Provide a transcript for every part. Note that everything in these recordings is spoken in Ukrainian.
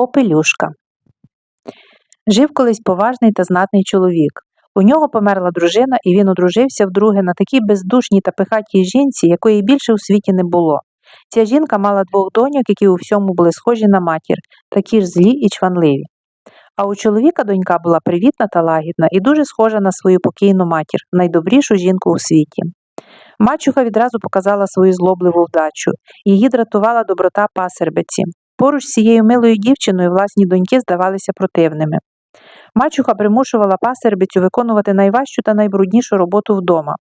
Попелюшка. Жив колись поважний та знатний чоловік. У нього померла дружина, і він одружився вдруге на такій бездушній та пихатій жінці, якої більше у світі не було. Ця жінка мала двох доньок, які у всьому були схожі на матір, такі ж злі і чванливі. А у чоловіка донька була привітна та лагідна і дуже схожа на свою покійну матір, найдобрішу жінку у світі. Мачуха відразу показала свою злобливу вдачу, її дратувала доброта пасербиці. Поруч з цією милою дівчиною власні доньки здавалися противними. Мачуха примушувала пасербицю виконувати найважчу та найбруднішу роботу вдома.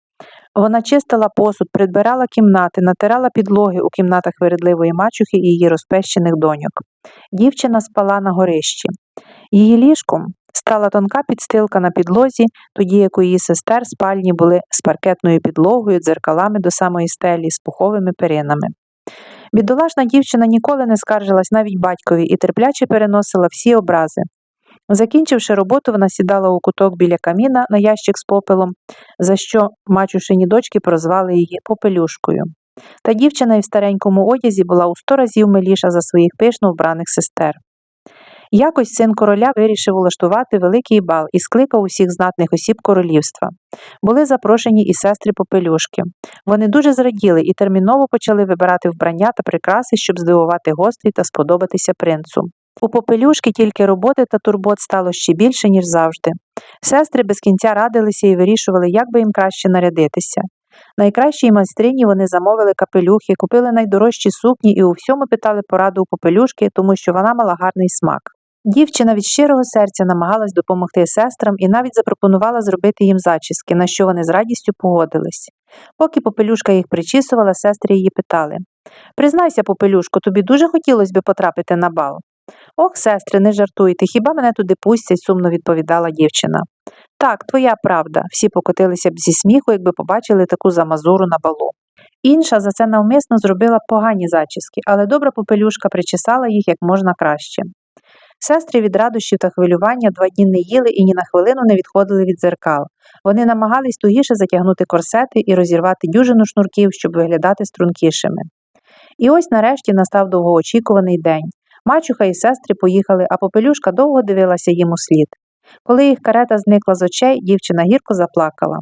Вона чистила посуд, придбирала кімнати, натирала підлоги у кімнатах вередливої мачухи і її розпещених доньок. Дівчина спала на горищі. Її ліжком стала тонка підстилка на підлозі, тоді як у її сестер спальні були з паркетною підлогою, дзеркалами до самої стелі, з пуховими перинами. Бідолашна дівчина ніколи не скаржилась навіть батькові і терпляче переносила всі образи. Закінчивши роботу, вона сідала у куток біля каміна на ящик з попелом, за що мачушині дочки прозвали її попелюшкою. Та дівчина і в старенькому одязі була у сто разів миліша за своїх пишно вбраних сестер. Якось син короля вирішив улаштувати великий бал і скликав усіх знатних осіб королівства. Були запрошені і сестри попелюшки. Вони дуже зраділи і терміново почали вибирати вбрання та прикраси, щоб здивувати гостей та сподобатися принцу. У попелюшки тільки роботи та турбот стало ще більше, ніж завжди. Сестри без кінця радилися і вирішували, як би їм краще нарядитися. Найкращій майстрині вони замовили капелюхи, купили найдорожчі сукні і у всьому питали пораду у попелюшки, тому що вона мала гарний смак. Дівчина від щирого серця намагалась допомогти сестрам і навіть запропонувала зробити їм зачіски, на що вони з радістю погодились. Поки попелюшка їх причісувала, сестри її питали Признайся, попелюшко, тобі дуже хотілося би потрапити на бал. Ох, сестри, не жартуйте, хіба мене туди пустять, сумно відповідала дівчина. Так, твоя правда, всі покотилися б зі сміху, якби побачили таку замазуру на балу. Інша за це навмисно зробила погані зачіски, але добра попелюшка причесала їх як можна краще. Сестри від радощів та хвилювання два дні не їли і ні на хвилину не відходили від зеркал. Вони намагались тугіше затягнути корсети і розірвати дюжину шнурків, щоб виглядати стрункішими. І ось нарешті настав довгоочікуваний день. Мачуха і сестри поїхали, а попелюшка довго дивилася їм у слід. Коли їх карета зникла з очей, дівчина гірко заплакала.